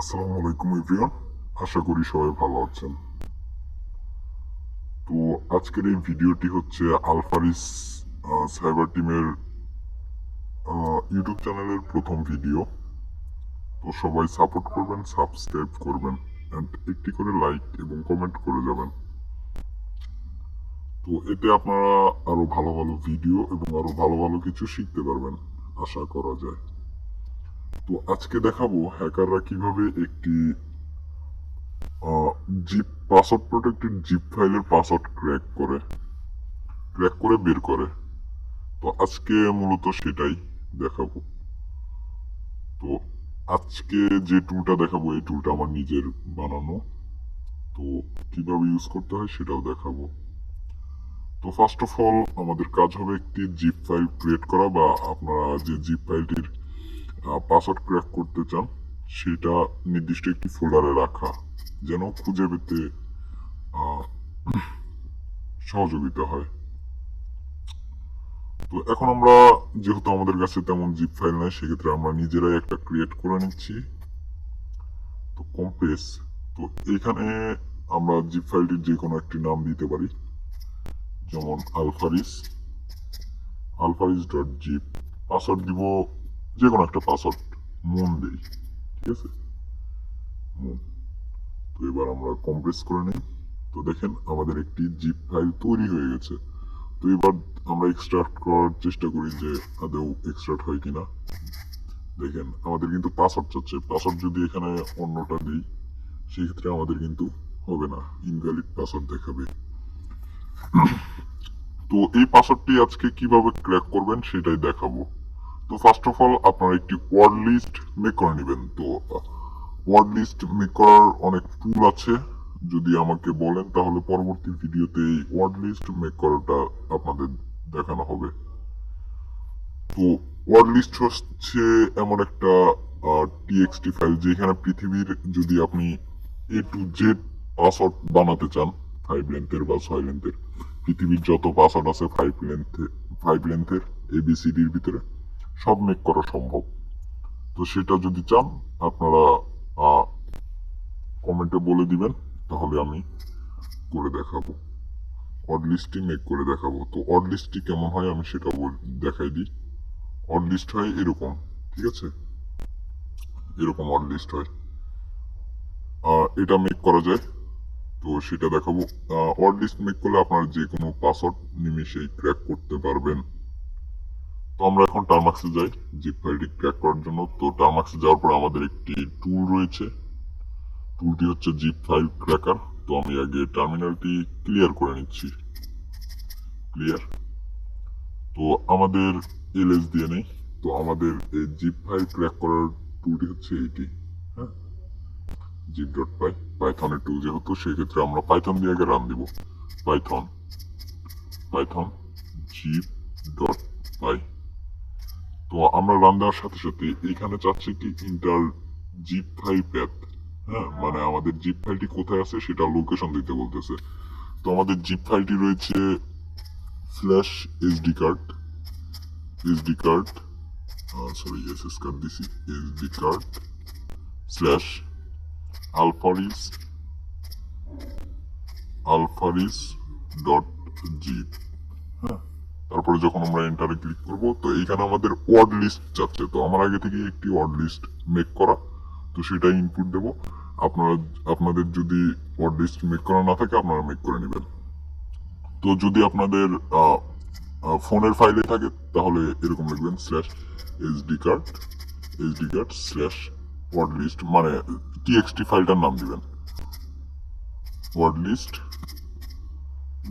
আসসালামু আলাইকুম, এভরিওয়ান। আশা করি সবাই ভালো আছেন। তো আজকের এই ভিডিওটি হচ্ছে আলফারিস সাইবার টিমের ইউটিউব চ্যানেলের প্রথম ভিডিও। তো সবাই সাপোর্ট করবেন, সাবস্ক্রাইব করবেন অ্যান্ড একটি করে লাইক এবং কমেন্ট করে যাবেন। তো এতে আপনারা আরও ভালো ভালো ভিডিও এবং আরও ভালো ভালো কিছু শিখতে পারবেন, আশা করা যায়। তো আজকে দেখাবো হ্যাকাররা কীভাবে একটি জিপ পাসওয়ার্ড প্রোটেক্টেড জিপ ফাইলের পাসওয়ার্ড ক্র্যাক করে। ক্র্যাক করে বের করে। তো আজকে মূলত সেটাই দেখাবো। তো আজকে যে টুলটা দেখাবো, এই টুলটা আমার নিজের বানানো। তো কীভাবে ইউজ করতে হয় সেটাও দেখাবো। তো ফার্স্ট অফ অল আমাদের কাজ হবে একটি জিপ ফাইল ক্রিয়েট করা বা আপনারা যে জিপ ফাইলটির পাসওয়ার্ড ক্র্যাক করতে চান, সেটা নির্দিষ্ট একটি ফোল্ডারে রাখা, যেন খুঁজে পেতে সহযোগিতা হয়। তো এখন আমরা, যেহেতু আমাদের কাছে তেমন জিপ ফাইল নাই, সেক্ষেত্রে আমরা নিজেরাই একটা ক্রিয়েট করে নিচ্ছি। তো কম্প্রেস তো এখানে আমরা জিপ ফাইলটির যে কোনো একটি নাম দিতে পারি, যেমন Alfaris Alfaris dot zip password দিব যে কোনো একটা পাসওয়ার্ড মন দেই, ঠিক আছে? মন। তো এবার আমরা কম্প্রেস করে নিই। তো দেখেন, আমাদের একটি জিপ ফাইল তৈরি হয়ে গেছে। তো এবার আমরা এক্সট্রাক্ট করার চেষ্টা করি যে আদৌ এক্সট্রাক্ট হয় কিনা। দেখেন, আমাদের কিন্তু পাসওয়ার্ড চাচ্ছে পাসওয়ার্ড যদি এখানে অন্যটা দিই, সেক্ষেত্রে আমাদের কিন্তু হবে না। ইনভ্যালিড পাসওয়ার্ড দেখাবে। তো এই পাসওয়ার্ডটি আজকে কীভাবে ক্র্যাক করবেন সেটাই দেখাবো। তো ফার্স্ট অফ অল আপনারা একটি ওয়ার্ড লিস্ট মেক করে নেবেন। তো ওয়ার্ড লিস্ট মেক করার অনেক টুল আছে, যদি আমাকে বলেন, তাহলে পরবর্তী ভিডিওতে এই ওয়ার্ড লিস্ট মেক করাটা আপনাদের দেখানো হবে। তো ওয়ার্ড লিস্ট হচ্ছে এমন একটা টিএক্সটি ফাইল যেখানে পৃথিবীর যদি আপনি এ টু জেড পাসওয়ার্ড বানাতে চান ফাইভ লেন্থের বা ছয় লেন্থের পৃথিবীর যত পাসওয়ার্ড আছে ফাইভ লেন্থে ফাইভ লেন্থের এবিসিডির ভিতরে সব মেক করা সম্ভব। তো সেটা যদি চান, আপনারা কমেন্টে বলে দিবেন, তাহলে আমি করে দেখাবো। অড লিস্টটি মেক করে দেখাবো। তো অড লিস্টটি কেমন হয় আমি সেটা দেখাই দিই। অড লিস্ট হয় এরকম, ঠিক আছে? এরকম অড লিস্ট হয়। এটা মেক করা যায়। তো সেটা দেখাবো। অড লিস্ট মেক করলে আপনার যে কোনো পাসওয়ার্ড নিমেষেই ক্র্যাক করতে পারবেন। তো আমরা এখন টার্মাক্সে যাই। জিপ ফাইলটি ক্র্যাক করার জন্য। তো টার্মাক্সে যাওয়ার পর আমাদের একটি টুল রয়েছে। টুলটি হচ্ছে জিপ ফাইল ক্র্যাকার তো আমি আগে টার্মিনালটি ক্লিয়ার করে নিচ্ছি। ক্লিয়ার তো আমাদের এলএস দিয়ে নেই। তো আমাদের এই জিপ ফাইল ক্র্যাক করার টুলটি হচ্ছে এইটি। হ্যাঁ? জিপ ডট পাই পাইথনের টুল যেহেতু, সেক্ষেত্রে আমরা পাইথন দিয়ে আগে রান দিব। Python Python zip dot py তো আমরা রান দেওয়ার সাথে সাথে এখানে চাচ্ছি কি ইন্টার জিপ ফাইল প্যাথ হ্যাঁ? মানে আমাদের জিপ ফাইলটি কোথায় আছে সেটা লোকেশন দিতে বলতেছে। তো আমাদের জিপ ফাইলটি রয়েছে flash SD card SD card sorry SS card দিছি SD card slash Alfaris Alfaris dot zip হ্যাঁ? তারপরে যখন আমরা এন্টারে ক্লিক করব, তো এইখানে আমাদের ওয়ার্ড লিস্ট চাচ্ছে তো আমার আগে থেকে একটি ওয়ার্ড লিস্ট মেক করা। তো সেটা ইনপুট দেব। আপনারা, আপনাদের যদি ওয়ার্ড লিস্ট মেক করা না থাকে, আপনারা মেক করে নেবেন। তো যদি আপনাদের ফোনের ফাইলে থাকে, তাহলে এরকম লিখবেন slash SD card SD card slash word list মানে টিএক্সটি ফাইলটার নাম দিবেন। ওয়ার্ড লিস্ট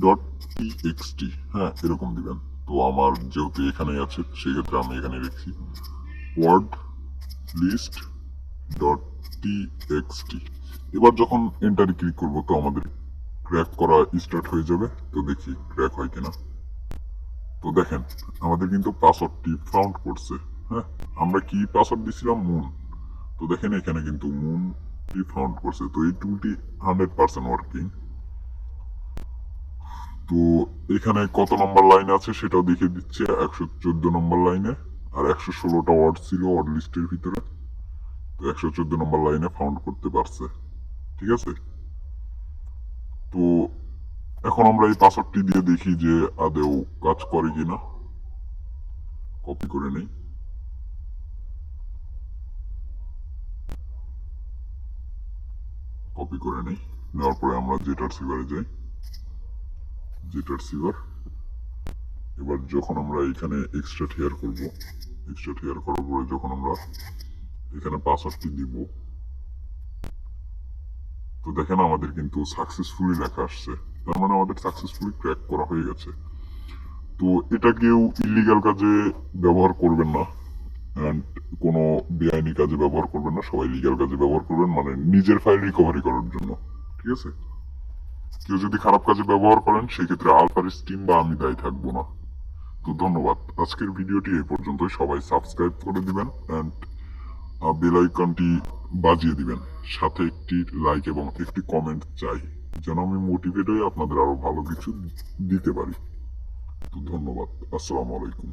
ডট টিএক্সটি হ্যাঁ এরকম দিবেন। তো আমার যেহেতু এখানে আছে, সেক্ষেত্রে আমি এখানে লিখছি। ওয়ার্ড লিস্ট ডট টিএক্সটি এবার যখন এন্টারে ক্লিক করব, তো আমাদের ক্র্যাক করা স্টার্ট হয়ে যাবে। তো দেখি ক্র্যাক হয় কিনা। তো দেখেন, আমাদের কিন্তু পাসওয়ার্ডটি ফাউন্ড করছে হ্যাঁ? আমরা কি পাসওয়ার্ড দিছিলাম? মুন তো দেখেন, এখানে কিন্তু মুনটি ফাউন্ড করছে। তো এই টুলটি হান্ড্রেড পার্সেন্ট ওয়ার্কিং তো এখানে কত নম্বর লাইন আছে সেটাও দেখে দিচ্ছে, একশো চোদ্দ নম্বর লাইনে আর একশো ষোলোটা ওয়ার্ড ছিল ওয়ার্ড লিস্টের ভিতরে। তো একশো চোদ্দ নম্বর লাইনে ফাউন্ড করতে পারছে, ঠিক আছে? তো এখন আমরা এই পাসওয়ার্ডটি দিয়ে দেখি যে আদেও কাজ করে কিনা। কপি করে নেই। কপি করে নেই। নেওয়ার পরে আমরা জেটার সিভারে যাই। জেটার সিভার এবার যখন আমরা এখানে এক্সট্রা টিয়ার করব এক্সট্রা টিয়ার করার পরে যখন আমরা এখানে পাসওয়ার্ডটি দিব, তো দেখেন আমাদের কিন্তু সাকসেসফুলি লেখা আসছে। তার মানে আমাদের সাকসেসফুলি ক্র্যাক করা হয়ে গেছে। তো এটা কেউ ইলিগাল কাজে ব্যবহার করবেন না অ্যান্ড কোনো বেআইনি কাজে ব্যবহার করবেন না, সবাই লিগাল কাজে ব্যবহার করবেন মানে নিজের ফাইল রিকভারি করার জন্য। ঠিক আছে? কেউ যদি খারাপ কাজে ব্যবহার করেন, সেক্ষেত্রে আলফারিস টিম বা আমি দায়ী থাকব না। তো ধন্যবাদ। আজকের ভিডিওটি এই পর্যন্তই। সবাই সাবস্ক্রাইব করে দিবেন অ্যান্ড বেল আইকনটি বাজিয়ে দিবেন। সাথে একটি লাইক এবং একটি কমেন্ট চাই, যেন আমি মোটিভেট হয়ে আপনাদের আরও ভালো কিছু দিতে পারি। তো ধন্যবাদ। আসসালামু আলাইকুম।